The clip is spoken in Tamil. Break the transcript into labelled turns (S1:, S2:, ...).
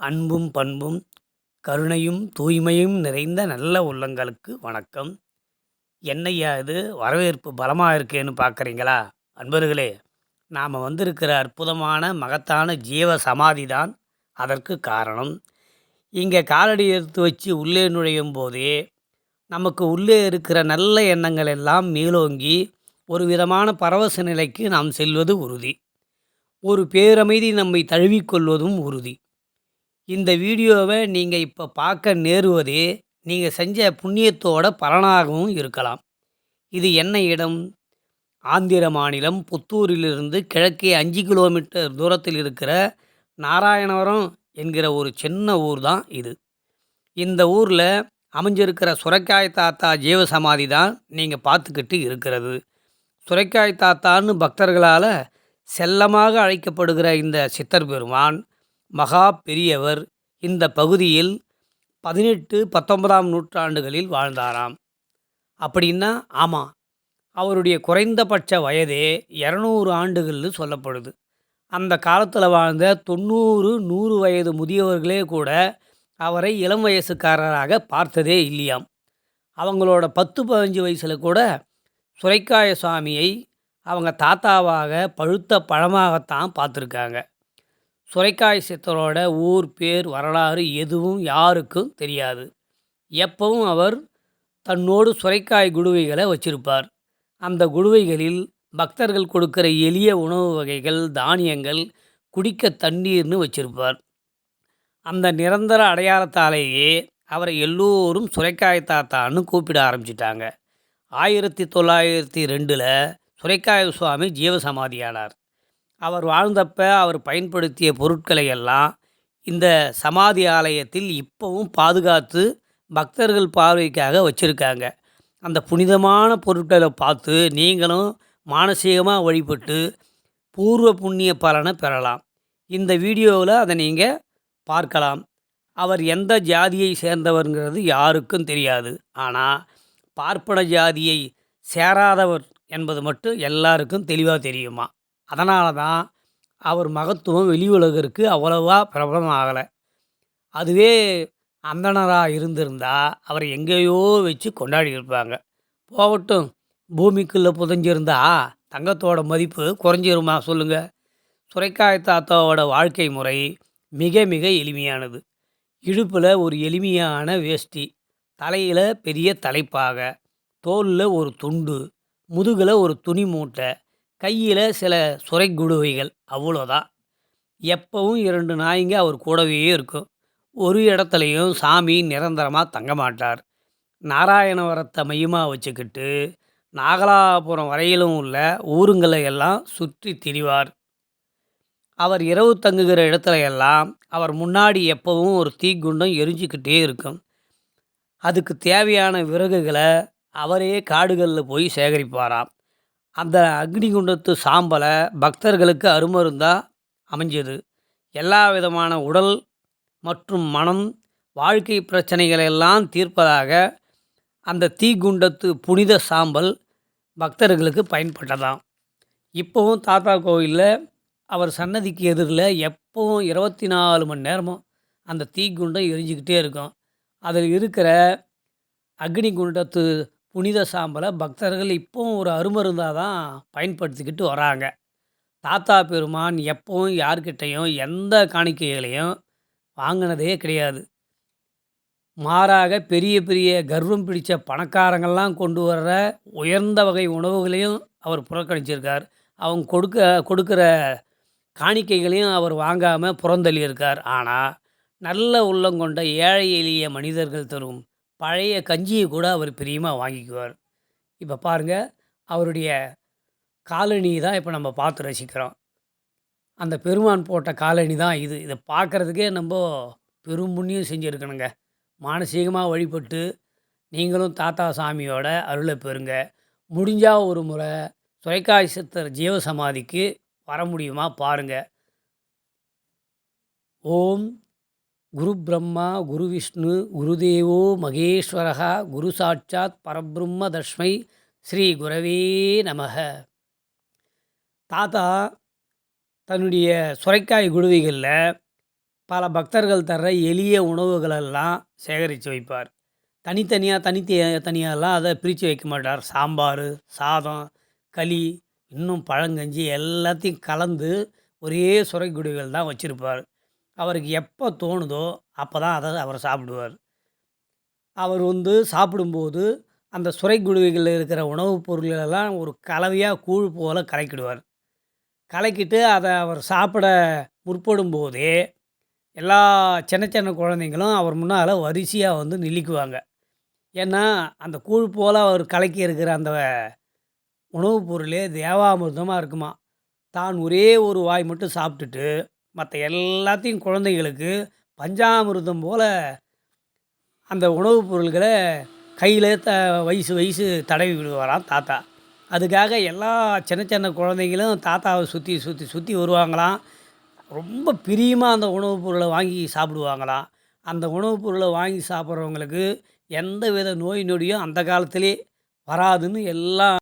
S1: அன்பும் பண்பும் கருணையும் தூய்மையும் நிறைந்த நல்ல உள்ளங்களுக்கு வணக்கம். என்னையா இது? வரவேற்பு பலமாக இருக்கேன்னு பார்க்குறீங்களா அன்பர்களே நாம் வந்திருக்கிற அற்புதமான மகத்தான ஜீவ சமாதி தான் அதற்கு காரணம். இங்கே காலடி எடுத்து வச்சு உள்ளே நுழையும் போதே நமக்கு உள்ளே இருக்கிற நல்ல எண்ணங்கள் எல்லாம் மேலோங்கி ஒரு விதமான பரவச நிலைக்கு நாம் செல்வது உறுதி. ஒரு பேரமைதி நம்மை தழுவிக்கொள்வதும் உறுதி. இந்த வீடியோவை நீங்கள் இப்போ பார்க்க நேருவதே நீங்கள் செஞ்ச புண்ணியத்தோட பலனாகவும் இருக்கலாம். இது என்ன இடம்? ஆந்திர மாநிலம் புத்தூரிலிருந்து கிழக்கே அஞ்சு கிலோமீட்டர் தூரத்தில் இருக்கிற நாராயணவரம் என்கிற ஒரு சின்ன ஊர் தான் இது. இந்த ஊரில் அமைஞ்சிருக்கிற சுரைக்காய் தாத்தா ஜீவசமாதி தான் நீங்கள் பார்த்துக்கிட்டு இருக்கிறது. சுரைக்காய் தாத்தான்னு பக்தர்களால் செல்லமாக அழைக்கப்படுகிற இந்த சித்தர் பெருமான் மகா பெரியவர் இந்த பகுதியில் பதினெட்டு பத்தொன்பதாம் நூற்றாண்டுகளில் வாழ்ந்தாராம். அப்படின்னா ஆமாம் அவருடைய குறைந்தபட்ச வயதே இரநூறு ஆண்டுகள்னு சொல்லப்படுது. அந்த காலத்தில் வாழ்ந்த தொண்ணூறு நூறு வயது முதியவர்களே கூட அவரை இளம் வயசுக்காரராக பார்த்ததே இல்லையாம். அவங்களோட பத்து பதினஞ்சு வயசில் கூட சுரைக்காய சுவாமியை அவங்க தாத்தாவாக பழுத்த பழமாகத்தான் பார்த்துருக்காங்க. சுரைக்காய் சித்தரோட ஊர் பேர் வரலாறு எதுவும் யாருக்கும் தெரியாது. எப்பவும் அவர் தன்னோடு சுரைக்காய் குடுவைகளை வச்சிருப்பார். அந்த குடுவைகளில் பக்தர்கள் கொடுக்கிற எளிய உணவு வகைகள் தானியங்கள் குடிக்க தண்ணீர்னு வச்சிருப்பார். அந்த நிரந்தர அடையாளத்தாலேயே அவரை எல்லோரும் சுரைக்காய் தாத்தான்னு கூப்பிட ஆரம்பிச்சிட்டாங்க. ஆயிரத்தி தொள்ளாயிரத்தி ரெண்டில் சுரைக்காய சுவாமி ஜீவசமாதியானார். அவர் வாழ்ந்தப்ப அவர் பயன்படுத்திய பொருட்களை எல்லாம் இந்த சமாதி ஆலயத்தில் இப்போவும் பாதுகாத்து பக்தர்கள் பார்வைக்காக வச்சுருக்காங்க. அந்த புனிதமான பொருட்களை பார்த்து நீங்களும் மானசீகமாக வழிபட்டு பூர்வ புண்ணிய பலனை பெறலாம். இந்த வீடியோவில் அதை நீங்கள் பார்க்கலாம். அவர் எந்த ஜாதியை சேர்ந்தவருங்கிறது யாருக்கும் தெரியாது. ஆனால் பார்ப்பன ஜாதியை சேராதவர் என்பது மட்டும் எல்லாருக்கும் தெளிவாக தெரியுமா? அதனால தான் அவர் மகத்துவம் வெளி உலகிற்கு அவ்வளவா பிரபலம் ஆகலை அதுவே அந்தணராக இருந்திருந்தால் அவரை எங்கேயோ வச்சு கொண்டாடி இருப்பாங்க. போகட்டும் பூமிக்குள்ளே புதஞ்சிருந்தா தங்கத்தோட மதிப்பு குறைஞ்சிருமா சொல்லுங்கள் சுரைக்காய் தாத்தாவோட வாழ்க்கை முறை மிக மிக எளிமையானது. இடுப்பில் ஒரு எளிமையான வேஷ்டி தலையில் பெரிய தலைப்பாக தோலில் ஒரு துண்டு முதுகில் ஒரு துணி மூட்டை கையில் சில சுரைக்குடுவைகள் அவ்வளோதான். எப்பவும் இரண்டு நாய்ங்க அவர் கூடவே இருக்கும். ஒரு இடத்துலையும் சாமி நிரந்தரமாக தங்க மாட்டார். நாராயணவரத்தை மையமாக வச்சுக்கிட்டு நாகலாபுரம் வரையிலும் உள்ள ஊருங்களை எல்லாம் சுற்றி திரிவார். அவர் இரவு தங்குகிற இடத்துல எல்லாம் அவர் முன்னாடி எப்பவும் ஒரு தீக்குண்டம் எரிஞ்சிக்கிட்டே இருக்கும். அதுக்கு தேவையான விறகுகளை அவரே காடுகளில் போய் சேகரிப்பாராம். அந்த அக்னிகுண்டத்து சாம்பலை பக்தர்களுக்கு அருமருந்தாக அமைஞ்சது. எல்லா விதமான உடல் மற்றும் மனம் வாழ்க்கை பிரச்சனைகளெல்லாம் தீர்ப்பதாக அந்த தீக்குண்டத்து புனித சாம்பல் பக்தர்களுக்கு பயன்பட்டதாம். இப்போவும் தாத்தா கோவிலில் அவர் சன்னதிக்கு எதிரில் எப்போவும் இருபத்தி நாலு மணி நேரமும் அந்த தீக்குண்டம் எரிஞ்சிக்கிட்டே இருக்கும். அதில் இருக்கிற அக்னி குண்டத்து புனித சாம்பலை பக்தர்கள் இப்போவும் ஒரு அருமருந்தாக தான் பயன்படுத்திக்கிட்டு வராங்க. தாத்தா பெருமான் எப்பவும் யார்கிட்டையும் எந்த காணிக்கைகளையும் வாங்கினதே கிடையாது. மாறாக பெரிய பெரிய கர்வம் பிடித்த பணக்காரங்கள்லாம் கொண்டு வர்ற உயர்ந்த வகை உணவுகளையும் அவர் புறக்கணிச்சிருக்கார். அவங்க கொடுக்க கொடுக்குற காணிக்கைகளையும் அவர் வாங்காமல் புறந்தள்ளியிருக்கார். ஆனால் நல்ல உள்ளம் கொண்ட ஏழை எளிய மனிதர்கள் தரும் பழைய கஞ்சியை கூட அவர் பிரியமாக வாங்கிக்குவார். இப்போ பாருங்கள் அவருடைய காலணி தான் இப்போ நம்ம பார்த்து ரசிக்கிறோம். அந்த பெருமான் போட்ட காலணி தான் இது. இதை பார்க்குறதுக்கே நம்ம பெரும் புண்ணியம் செஞ்சுருக்கணுங்க. மானசீகமாக வழிபட்டு நீங்களும் தாத்தா சாமியோட அருளை பெறுங்க. முடிஞ்சால் ஒரு முறை தொலைக்காட்சி சித்தர் ஜீவசமாதிக்கு வர முடியுமா பாருங்கள் ஓம் குரு பிரம்மா குரு விஷ்ணு குருதேவோ மகேஸ்வரகா குரு சாட்சாத் பரபிரம்ம தஷ்மை ஸ்ரீ குரவே நமக. தாத்தா தன்னுடைய சுரைக்காய் குடுவைகளில் பல பக்தர்கள் தர்ற எளிய உணவுகளெல்லாம் சேகரித்து வைப்பார். தனித்தனியாக தனித்தி தனியாகலாம் அதை பிரித்து வைக்க மாட்டார். சாம்பார் சாதம் களி இன்னும் பழங்கஞ்சி எல்லாத்தையும் கலந்து ஒரே சுரைக்குடிகள் தான் வச்சுருப்பார். அவருக்கு எப்போ தோணுதோ அப்போ தான் அதை அவர் சாப்பிடுவார். அவர் வந்து சாப்பிடும்போது அந்த சுரை குடுவைகளில் இருக்கிற உணவுப் பொருள்களெல்லாம் ஒரு கலவையாக கூழ் போல் கலக்கிடுவார். கலக்கிட்டு அதை அவர் சாப்பிட முற்படும் போதே எல்லா சின்ன சின்ன குழந்தைங்களும் அவர் முன்னால் வரிசையாக வந்து நில்லிக்குவாங்க. ஏன்னா அந்த கூழ் போல் அவர் கலக்கி இருக்கிற அந்த உணவுப் பொருளே தேவாமிர்தமாக இருக்குமா? தான் ஒரே ஒரு வாய் மட்டும் சாப்பிட்டுட்டு மற்ற எல்லாத்தையும் குழந்தைகளுக்கு பஞ்சாமிர்தம் போல் அந்த உணவுப் பொருள்களை கையில் த வயசு வயசு தடவி விடுவாராம் தாத்தா. அதுக்காக எல்லா சின்ன சின்ன குழந்தைங்களும் தாத்தாவை சுற்றி சுற்றி சுற்றி வருவாங்களாம். ரொம்ப பிரியமாக அந்த உணவுப் பொருளை வாங்கி சாப்பிடுவாங்களாம். அந்த உணவுப் பொருளை வாங்கி சாப்பிட்றவங்களுக்கு எந்த வித நோய் நொடியும் அந்த காலத்திலே வராதுன்னு எல்லாம்